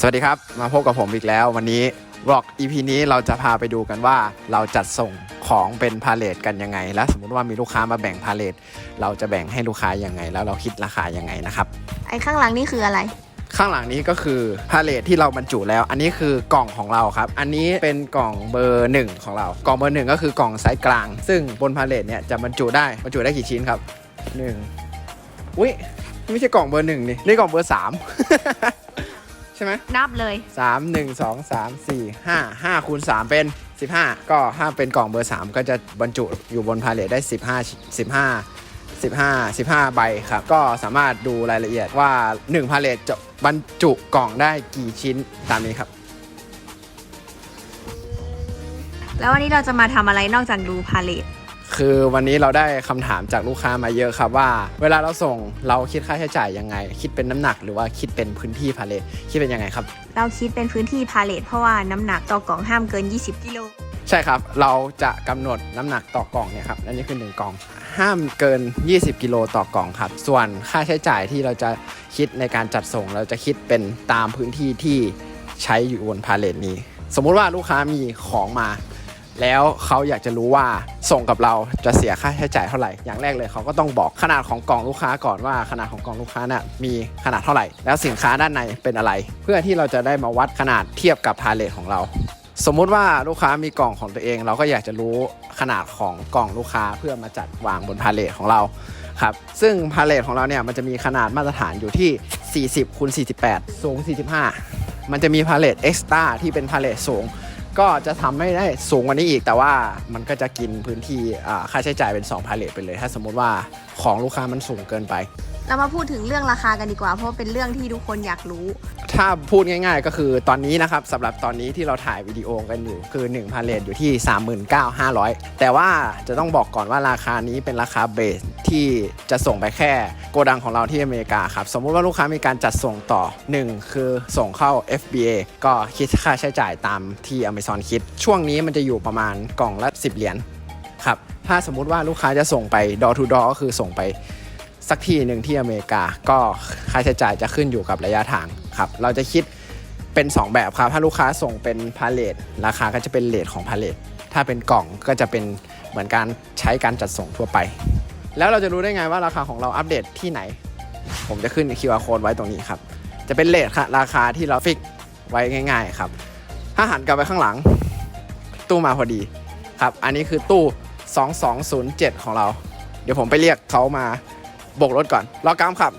สวัสดีครับ มาพบกับผมอีกแล้ว วันนี้บล็อก EP นี้เราจะพาไปดูกันว่าเราจัดส่งของเป็นพาเลทกันยังไง และสมมุติว่ามีลูกค้ามาแบ่งพาเลทเราจะแบ่งให้ลูกค้ายังไง แล้วเราคิดราคายังไงนะครับไอ้ข้างหลังนี่คืออะไร ข้างหลังนี้ก็คือพาเลทที่เราบรรจุแล้ว อันนี้คือกล่องของเราครับ อันนี้เป็นกล่องเบอร์หนึ่งของเรา กล่องเบอร์หนึ่งก็คือกล่องไซส์กลาง ซึ่งบนพาเลทเนี่ยจะบรรจุได้บรรจุได้กี่ชิ้นครับหนึ่งอุ้ยไม่ใช่กล่องเบอร์หนึ่งนี่นี่กล่องเบอร์สาม ใช่ไหมนับเลย สามหนึ่งสองสามสี่ห้าห้าคูณสามเป็นสิบห้าก็ถ้าเป็นกล่องเบอร์สามก็จะบรรจุอยู่บนพาเลทได้สิบห้าสิบห้าสิบห้าสิบห้าใบครับ ก็สามารถดูรายละเอียดว่า 1 พาเลทจะบรรจุกล่องได้กี่ชิ้นตามนี้ครับ แล้ววันนี้เราจะมาทำอะไรนอกจากดูพาเลท คือวันนี้เราได้คำถามจากลูกค้ามาเยอะครับว่า เวลาเราส่งเราคิดค่าใช้จ่ายยังไง คิดเป็นน้ำหนักหรือว่าคิดเป็นพื้นที่พาเลทคิดเป็นยังไงครับ เราคิดเป็นพื้นที่พาเลทเพราะว่าน้ำหนักต่อกล่องห้ามเกิน 20กิโลใช่ครับ เราจะกำหนดน้ำหนักต่อกล่องเนี่ยครับอันนี้คือ1กล่อง ห้ามเกิน 20 กิโลต่อกล่องครับ ส่วนค่าใช้จ่ายที่เราจะคิดในการจัดส่ง เราจะคิดเป็นตามพื้นที่ที่ใช้อยู่บนพาเลทนี้ สมมุติว่าลูกค้ามีของมา แล้วเขาอยากจะรู้ว่าส่งกับเราจะเสียค่าใช้จ่ายเท่าไหร่ อย่างแรกเลยเขาก็ต้องบอกขนาดของกล่องลูกค้าก่อนว่าขนาดของกล่องลูกค้าน่ะมีขนาดเท่าไหร่ แล้วสินค้าด้านในเป็นอะไร เพื่อที่เราจะได้มาวัดขนาดเทียบกับพาเลทของเรา สมมุติว่าลูกค้ามีกล่องของตัวเอง เราก็อยากจะรู้ขนาดของกล่องลูกค้าเพื่อมาจัดวางบนพาเลทของเราครับซึ่งพาเลทของเราเนี่ยมันจะมีขนาดมาตรฐานอยู่ที่ 40คูณ48 สูง 45 มันจะมีพาเลทเอ็กซ์ต้าที่เป็นพาเลทสูง ก็จะทำให้ได้สูงกว่านี้อีก แต่ว่ามันก็จะกินพื้นที่ค่าใช้จ่ายเป็น2พาเลทไปเลย ถ้าสมมุติว่าของลูกค้ามันสูงเกินไป เรามาพูดถึงเรื่องราคากันดีกว่า เพราะว่าเป็นเรื่องที่ทุกคนอยากรู้ ถ้าพูดง่ายๆก็คือตอนนี้นะครับสำหรับตอนนี้ที่เราถ่ายวิดีโอกันอยู่คือ1พันเลทอยู่ที่ 39,500 แต่ว่าจะต้องบอกก่อนว่าราคานี้เป็นราคาเบสที่จะส่งไปแค่โกดังของเราที่อเมริกาครับ สมมุติว่าลูกค้ามีการจัดส่งต่อ 1 คือส่งเข้า FBA ก็คิดค่าใช้จ่ายตามที่ Amazon คิด ช่วงนี้มันจะอยู่ประมาณกล่องละ 10 เหรียญครับถ้าสมมุติว่าลูกค้าจะส่งไป door to door ก็คือส่งไป สักที่หนึ่งที่อเมริกา ก็ค่าใช้จ่ายจะขึ้นอยู่กับระยะทางครับ เราจะคิดเป็น 2 แบบครับ ถ้าลูกค้าส่งเป็นพาเลทราคาก็จะเป็นเลทของพาเลทถ้าเป็นกล่องก็จะเป็นเหมือนการใช้การจัดส่งทั่วไป แล้วเราจะรู้ได้ไงว่าราคาของเราอัปเดตที่ไหน ผมจะขึ้น QR code ไว้ตรงนี้ครับ จะเป็นเลทค่ะราคาที่เราฟิกไว้ง่าย ๆครับ ถ้าหันกลับไปข้างหลัง ตู้มาพอดีครับ อันนี้คือตู้ 2207 ของเรา เดี๋ยวผมไปเรียกเขามา โบกรถก่อนรอกรรมครับ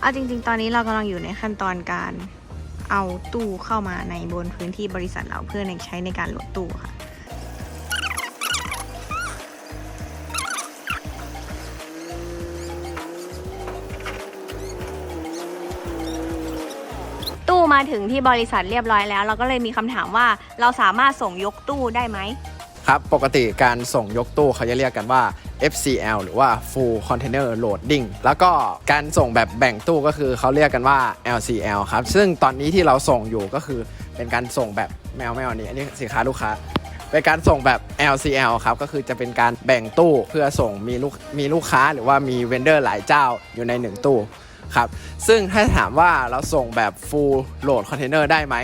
เอาจริง ๆ ตอนนี้เรากำลังอยู่ในขั้นตอนการเอาตู้เข้ามาในบนพื้นที่บริษัทเราเพื่อในใช้ในการโหลดตู้ค่ะ ตู้มาถึงที่บริษัทเรียบร้อยแล้ว เราก็เลยมีคำถามว่าเราสามารถส่งยกตู้ได้ไหม ครับ ปกติการส่งยกตู้เขาจะเรียกกันว่า FCL หรือว่า Full Container Loading แล้วก็การส่งแบบแบ่งตู้ก็คือเขาเรียกกันว่า LCL ครับ ซึ่งตอนนี้ที่เราส่งอยู่ก็คือเป็นการส่งแบบแมวแมวนี้อันนี้สินค้าลูกค้าเป็นการส่งแบบ LCL ครับก็คือจะเป็นการแบ่งตู้เพื่อส่งมีลูกมีลูกค้าหรือว่ามีเวนเดอร์หลายเจ้าอยู่ในหนึ่งตู้ครับซึ่งถ้าถามว่าเราส่งแบบ full load container ได้ไหม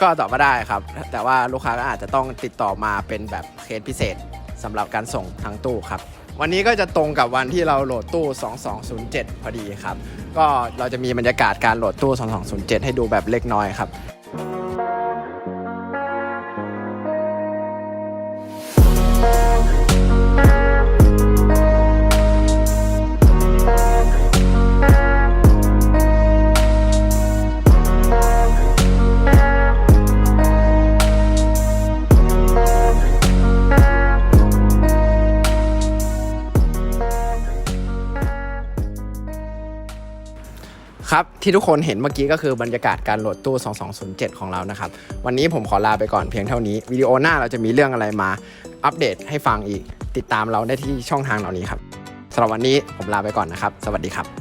ก็ตอบว่าได้ครับ แต่ว่าลูกค้าก็อาจจะต้องติดต่อมาเป็นแบบเคสพิเศษสำหรับการส่งทางตู้ครับ วันนี้ก็จะตรงกับวันที่เราโหลดตู้ 2207 พอดีครับ ก็เราจะมีบรรยากาศการโหลดตู้ 2207 ให้ดูแบบเล็กน้อยครับ ครับที่ทุกคนเห็นเมื่อกี้ก็คือบรรยากาศการโหลดตู้ 2207 ของเรานะครับ วันนี้ผมขอลาไปก่อนเพียงเท่านี้ วิดีโอหน้าเราจะมีเรื่องอะไรมา อัปเดตให้ฟังอีก ติดตามเราได้ที่ช่องทางเหล่านี้ครับสำหรับวันนี้ผมลาไปก่อนนะครับ สวัสดีครับ